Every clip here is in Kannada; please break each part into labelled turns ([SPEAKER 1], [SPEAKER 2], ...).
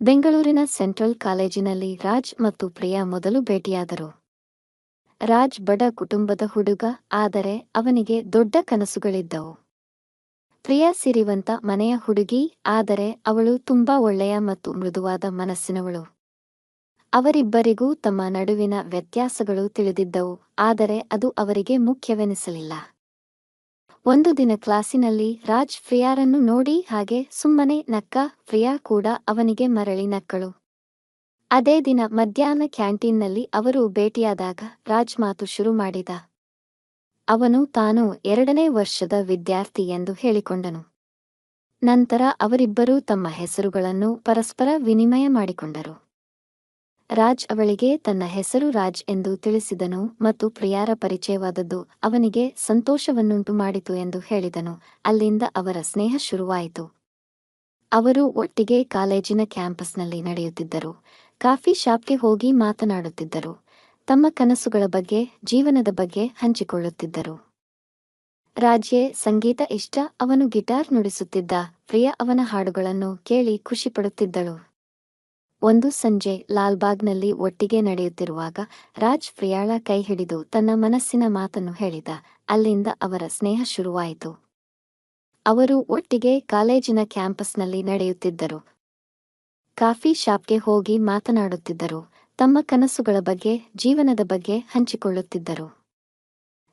[SPEAKER 1] ಬೆಂಗಳೂರಿನ ಸೆಂಟ್ರಲ್ ಕಾಲೇಜಿನಲ್ಲಿ ರಾಜ್ ಮತ್ತು ಪ್ರಿಯಾ ಮೊದಲು ಭೇಟಿಯಾದರು. ರಾಜ್ ಬಡ ಕುಟುಂಬದ ಹುಡುಗ, ಆದರೆ ಅವನಿಗೆ ದೊಡ್ಡ ಕನಸುಗಳಿದ್ದವು. ಪ್ರಿಯಾ ಸಿರಿವಂತ ಮನೆಯ ಹುಡುಗಿ, ಆದರೆ ಅವಳು ತುಂಬಾ ಒಳ್ಳೆಯ ಮತ್ತು ಮೃದುವಾದ ಮನಸ್ಸಿನವಳು. ಅವರಿಬ್ಬರಿಗೂ ತಮ್ಮ ನಡುವಿನ ವ್ಯತ್ಯಾಸಗಳು ತಿಳಿದಿದ್ದವು, ಆದರೆ ಅದು ಅವರಿಗೆ ಮುಖ್ಯವೆನಿಸಲಿಲ್ಲ. ಒಂದು ದಿನ ಕ್ಲಾಸಿನಲ್ಲಿ ರಾಜ್ ಫ್ರಿಯಾರನ್ನು ನೋಡಿ ಹಾಗೆ ಸುಮ್ಮನೆ ನಕ್ಕ ಪ್ರಿಯಾ ಕೂಡ ಅವನಿಗೆ ಮರಳಿ ನಕ್ಕಳು. ಅದೇ ದಿನ ಮಧ್ಯಾಹ್ನ ಕ್ಯಾಂಟೀನ್ನಲ್ಲಿ ಅವರು ಭೇಟಿಯಾದಾಗ ರಾಜ್ ಮಾತು ಶುರು ಮಾಡಿದ. ಅವನು ತಾನು ಎರಡನೇ ವರ್ಷದ ವಿದ್ಯಾರ್ಥಿ ಎಂದು ಹೇಳಿಕೊಂಡನು. ನಂತರ ಅವರಿಬ್ಬರೂ ತಮ್ಮ ಹೆಸರುಗಳನ್ನು ಪರಸ್ಪರ ವಿನಿಮಯ ಮಾಡಿಕೊಂಡರು. ರಾಜ್ ಅವಳಿಗೆ ತನ್ನ ಹೆಸರು ರಾಜ್ ಎಂದು ತಿಳಿಸಿದನು ಮತ್ತು ಪ್ರಿಯಾರ ಪರಿಚಯವಾದದ್ದು ಅವನಿಗೆ ಸಂತೋಷವನ್ನುಂಟು ಮಾಡಿತು ಎಂದು ಹೇಳಿದನು. ಅಲ್ಲಿಂದ ಅವರ ಸ್ನೇಹ ಶುರುವಾಯಿತು. ಅವರು ಒಟ್ಟಿಗೆ ಕಾಲೇಜಿನ ಕ್ಯಾಂಪಸ್ನಲ್ಲಿ ನಡೆಯುತ್ತಿದ್ದರು. ಕಾಫಿ ಶಾಪ್ಗೆ ಹೋಗಿ ಮಾತನಾಡುತ್ತಿದ್ದರು. ತಮ್ಮ ಕನಸುಗಳ ಬಗ್ಗೆ, ಜೀವನದ ಬಗ್ಗೆ ಹಂಚಿಕೊಳ್ಳುತ್ತಿದ್ದರು. ರಾಜ್ಯೆ ಸಂಗೀತ ಇಷ್ಟ, ಅವನು ಗಿಟಾರ್ ನುಡಿಸುತ್ತಿದ್ದ, ಪ್ರಿಯ ಅವನ ಹಾಡುಗಳನ್ನು ಕೇಳಿ ಖುಷಿಪಡುತ್ತಿದ್ದಳು ಒಂದು ಸಂಜೆ ಲಾಲ್ಬಾಗ್ನಲ್ಲಿ ಒಟ್ಟಿಗೆ ನಡೆಯುತ್ತಿರುವಾಗ ರಾಜ್ ಪ್ರಿಯಾಳ ಕೈ ಹಿಡಿದು ತನ್ನ ಮನಸ್ಸಿನ ಮಾತನ್ನು ಹೇಳಿದ. ಅಲ್ಲಿಂದ ಅವರ ಸ್ನೇಹ ಶುರುವಾಯಿತು. ಅವರು ಒಟ್ಟಿಗೆ ಕಾಲೇಜಿನ ಕ್ಯಾಂಪಸ್ನಲ್ಲಿ ನಡೆಯುತ್ತಿದ್ದರು. ಕಾಫಿ ಶಾಪ್ಗೆ ಹೋಗಿ ಮಾತನಾಡುತ್ತಿದ್ದರು. ತಮ್ಮ ಕನಸುಗಳ ಬಗ್ಗೆ, ಜೀವನದ ಬಗ್ಗೆ ಹಂಚಿಕೊಳ್ಳುತ್ತಿದ್ದರು.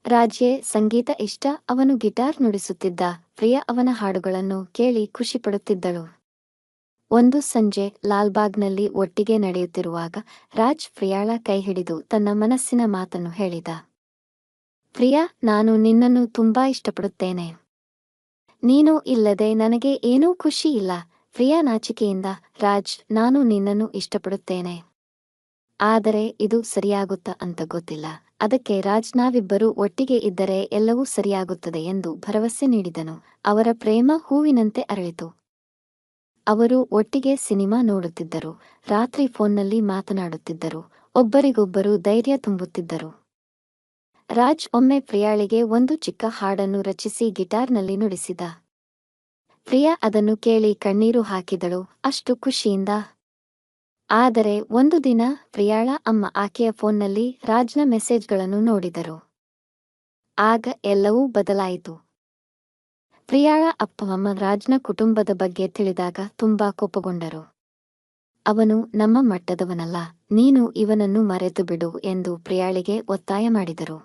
[SPEAKER 1] ರಾಜ್ಯೆ ಸಂಗೀತ ಇಷ್ಟ, ಅವನು ಗಿಟಾರ್ ನುಡಿಸುತ್ತಿದ್ದ. ಪ್ರಿಯ ಅವನ ಹಾಡುಗಳನ್ನು ಕೇಳಿ ಖುಷಿಪಡುತ್ತಿದ್ದಳು ಒಂದು ಸಂಜೆ ಲಾಲ್ಬಾಗ್ನಲ್ಲಿ ಒಟ್ಟಿಗೆ ನಡೆಯುತ್ತಿರುವಾಗ ರಾಜ್ ಪ್ರಿಯಾಳ ಕೈ ಹಿಡಿದು ತನ್ನ ಮನಸ್ಸಿನ ಮಾತನ್ನು ಹೇಳಿದ. ಪ್ರಿಯಾ, ನಾನು ನಿನ್ನನ್ನು ತುಂಬಾ ಇಷ್ಟಪಡುತ್ತೇನೆ. ನೀನು ಇಲ್ಲದೆ ನನಗೆ ಏನೂ ಖುಷಿ ಇಲ್ಲ. ಪ್ರಿಯಾ ನಾಚಿಕೆಯಿಂದ, ರಾಜ್, ನಾನು ನಿನ್ನನ್ನು ಇಷ್ಟಪಡುತ್ತೇನೆ. ಆದರೆ ಇದು ಸರಿಯಾಗುತ್ತಾ ಅಂತ ಗೊತ್ತಿಲ್ಲ. ಅದಕ್ಕೆ ರಾಜ್, ನಾವಿಬ್ಬರೂ ಒಟ್ಟಿಗೆ ಇದ್ದರೆ ಎಲ್ಲವೂ ಸರಿಯಾಗುತ್ತದೆ ಎಂದು ಭರವಸೆ ನೀಡಿದನು. ಅವರ ಪ್ರೇಮ ಹೂವಿನಂತೆ ಅರಳಿತು. ಅವರು ಒಟ್ಟಿಗೆ ಸಿನಿಮಾ ನೋಡುತ್ತಿದ್ದರು, ರಾತ್ರಿ ಫೋನ್ನಲ್ಲಿ ಮಾತನಾಡುತ್ತಿದ್ದರು, ಒಬ್ಬರಿಗೊಬ್ಬರು ಧೈರ್ಯ ತುಂಬುತ್ತಿದ್ದರು. ರಾಜ್ ಒಮ್ಮೆ ಪ್ರಿಯಾಳಿಗೆ ಒಂದು ಚಿಕ್ಕ ಹಾಡನ್ನು ರಚಿಸಿ ಗಿಟಾರ್ನಲ್ಲಿ ನುಡಿಸಿದ. ಪ್ರಿಯಾ ಅದನ್ನು ಕೇಳಿ ಕಣ್ಣೀರು ಹಾಕಿದಳು, ಅಷ್ಟು ಖುಷಿಯಿಂದ. ಆದರೆ ಒಂದು ದಿನ ಪ್ರಿಯಾಳ ಅಮ್ಮ ಆಕೆಯ ಫೋನ್ನಲ್ಲಿ ರಾಜ್ನ ಮೆಸೇಜ್ಗಳನ್ನು ನೋಡಿದರು. ಆಗ ಎಲ್ಲವೂ ಬದಲಾಯಿತು. ಪ್ರಿಯಾಳ ಅಪ್ಪ ಅಮ್ಮ ರಾಜ್ನ ಕುಟುಂಬದ ಬಗ್ಗೆ ತಿಳಿದಾಗ ತುಂಬಾ ಕೋಪಗೊಂಡರು. ಅವನು, ನಮ್ಮ ಮಟ್ಟದವನಲ್ಲ, ನೀನು ಇವನನ್ನು ಮರೆತು ಬಿಡು ಎಂದು ಪ್ರಿಯಾಳಿಗೆ ಒತ್ತಾಯ ಮಾಡಿದರು.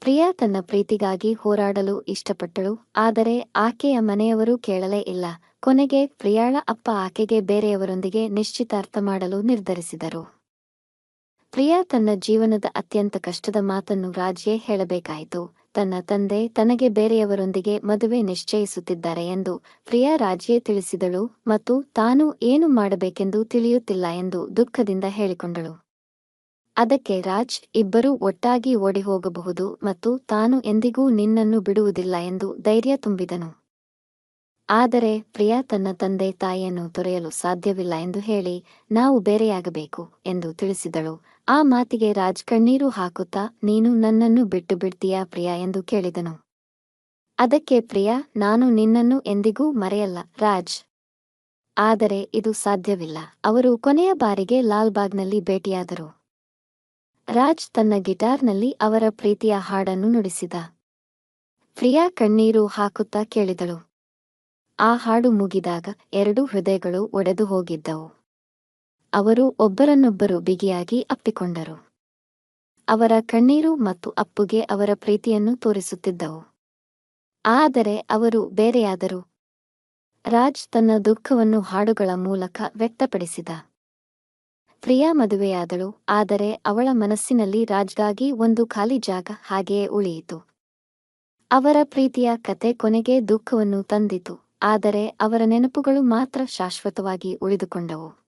[SPEAKER 1] ಪ್ರಿಯಾ ತನ್ನ ಪ್ರೀತಿಗಾಗಿ ಹೋರಾಡಲು ಇಷ್ಟಪಟ್ಟಳು, ಆದರೆ ಆಕೆಯ ಮನೆಯವರು ಕೇಳಲೇ ಇಲ್ಲ. ಕೊನೆಗೆ ಪ್ರಿಯಾಳ ಅಪ್ಪ ಆಕೆಗೆ ಬೇರೆಯವರೊಂದಿಗೆ ನಿಶ್ಚಿತಾರ್ಥ ಮಾಡಲು ನಿರ್ಧರಿಸಿದರು. ಪ್ರಿಯಾ ತನ್ನ ಜೀವನದ ಅತ್ಯಂತ ಕಷ್ಟದ ಮಾತನ್ನು ರಾಜ್ಯೇ ಹೇಳಬೇಕಾಯಿತು. ತನ್ನ ತಂದೆ ತನಗೆ ಬೇರೆಯವರೊಂದಿಗೆ ಮದುವೆ ನಿಶ್ಚಯಿಸುತ್ತಿದ್ದಾರೆ ಎಂದು ಪ್ರಿಯಾ ರಾಜ್ಯೆ ತಿಳಿಸಿದಳು ಮತ್ತು ತಾನು ಏನು ಮಾಡಬೇಕೆಂದು ತಿಳಿಯುತ್ತಿಲ್ಲ ಎಂದು ದುಃಖದಿಂದ ಹೇಳಿಕೊಂಡಳು. ಅದಕ್ಕೆ ರಾಜ್, ಇಬ್ಬರೂ ಒಟ್ಟಾಗಿ ಓಡಿ ಹೋಗಬಹುದು ಮತ್ತು ತಾನು ಎಂದಿಗೂ ನಿನ್ನನ್ನು ಬಿಡುವುದಿಲ್ಲ ಎಂದು ಧೈರ್ಯ ತುಂಬಿದನು. ಆದರೆ ಪ್ರಿಯಾ ತನ್ನ ತಂದೆ ತಾಯಿಯನ್ನು ತೊರೆಯಲು ಸಾಧ್ಯವಿಲ್ಲ ಎಂದು ಹೇಳಿ ನಾವು ಬೇರೆಯಾಗಬೇಕು ಎಂದು ತಿಳಿಸಿದಳು. ಆ ಮಾತಿಗೆ ರಾಜ್ ಕಣ್ಣೀರು ಹಾಕುತ್ತಾ, ನೀನು ನನ್ನನ್ನು ಬಿಟ್ಟು ಬಿಡ್ತೀಯಾ ಪ್ರಿಯಾ? ಎಂದು ಕೇಳಿದನು. ಅದಕ್ಕೆ ಪ್ರಿಯಾ, ನಾನು ನಿನ್ನನ್ನು ಎಂದಿಗೂ ಮರೆಯಲ್ಲ ರಾಜ್. ಆದರೆ ಇದು ಸಾಧ್ಯವಿಲ್ಲ. ಅವರು ಕೊನೆಯ ಬಾರಿಗೆ ಲಾಲ್ಬಾಗ್ನಲ್ಲಿ ಭೇಟಿಯಾದರು. ರಾಜ್ ತನ್ನ ಗಿಟಾರ್ನಲ್ಲಿ ಅವರ ಪ್ರೀತಿಯ ಹಾಡನ್ನು ನುಡಿಸಿದ. ಪ್ರಿಯಾ ಕಣ್ಣೀರು ಹಾಕುತ್ತಾ ಕೇಳಿದಳು. ಆ ಹಾಡು ಮುಗಿದಾಗ ಎರಡೂ ಹೃದಯಗಳು ಒಡೆದು ಹೋಗಿದ್ದವು. ಅವರು ಒಬ್ಬರನ್ನೊಬ್ಬರು ಬಿಗಿಯಾಗಿ ಅಪ್ಪಿಕೊಂಡರು. ಅವರ ಕಣ್ಣೀರು ಮತ್ತು ಅಪ್ಪುಗೆ ಅವರ ಪ್ರೀತಿಯನ್ನು ತೋರಿಸುತ್ತಿದ್ದವು. ಆದರೆ ಅವರು ಬೇರೆಯಾದರು. ರಾಜ್ ತನ್ನ ದುಃಖವನ್ನು ಹಾಡುಗಳ ಮೂಲಕ ವ್ಯಕ್ತಪಡಿಸಿದ. ಪ್ರಿಯಾ ಮದುವೆಯಾದಳು, ಆದರೆ ಅವಳ ಮನಸ್ಸಿನಲ್ಲಿ ರಾಜ್ಗಾಗಿ ಒಂದು ಖಾಲಿ ಜಾಗ ಹಾಗೆಯೇ ಉಳಿಯಿತು. ಅವರ ಪ್ರೀತಿಯ ಕತೆ ಕೊನೆಗೆ ದುಃಖವನ್ನು ತಂದಿತು. ಆದರೆ ಅವರ ನೆನಪುಗಳು ಮಾತ್ರ ಶಾಶ್ವತವಾಗಿ ಉಳಿದುಕೊಂಡವು.